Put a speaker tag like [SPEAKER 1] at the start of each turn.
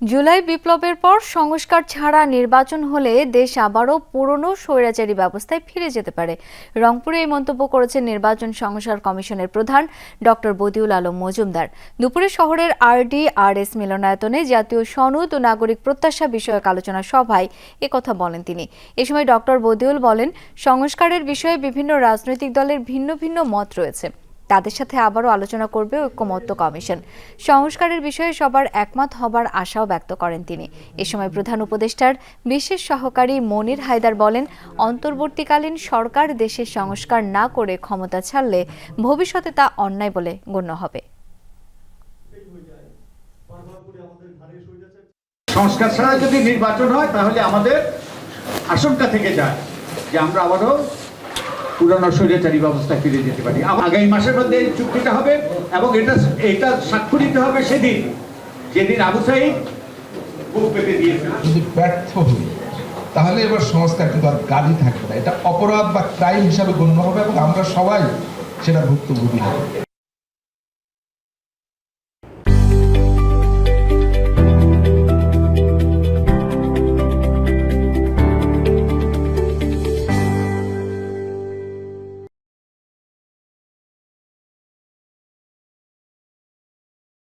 [SPEAKER 1] জুলাই বিপ্লবের পর সংস্কার ছাড়া নির্বাচন হলে দেশ আবারও পুরনো স্বৈরাচারী ব্যবস্থায় ফিরে যেতে পারে। রংপুরে এই মন্তব্য করেছেন নির্বাচন সংস্কার কমিশনের প্রধান ডক্টর বদিউল আলম মজুমদার। দুপুরে শহরের আরডি আর এস মিলনায়তনে জাতীয় সনদ ও নাগরিক প্রত্যাশা বিষয়ক আলোচনা সভায় একথা বলেন তিনি। এ সময় ডক্টর বদিউল বলেন, সংস্কারের বিষয়ে বিভিন্ন রাজনৈতিক দলের ভিন্ন ভিন্ন মত রয়েছে। তাদের সাথে আবারও আলোচনা করবে ঐক্যমত্য কমিশন। সংস্কারের বিষয়ে সবার একমত হবার আশাও ব্যক্ত করেন তিনি। এ সময় প্রধান উপদেষ্টার বিশেষ সহকারী মনির হায়দার বলেন, অন্তর্বর্তীকালীন সরকার দেশের সংস্কার না করে ক্ষমতা ছাড়লে ভবিষ্যতে তা অন্যায় বলে গণ্য হবে।
[SPEAKER 2] সংস্কার ছাড়া যদি নির্বাচন হয়, তাহলে আমাদের আশঙ্কা থেকে যায় যে আমরা আবারও পুরনো স্বৈরাচারী ব্যবস্থা ফিরে যেতে পারি। আগামী মাসের মধ্যে চুক্তিটা হবে এবং এটা এটা স্বাক্ষরিত হবে সেদিন, যেদিন আবু সাহিদ
[SPEAKER 3] যদি তাহলে এবার সংস্কার কিন্তু আর গালি থাকবে না। এটা অপরাধ বা ক্রাইম হিসাবে গণ্য হবে এবং আমরা সবাই সেটা ভুক্তভোগী হবে।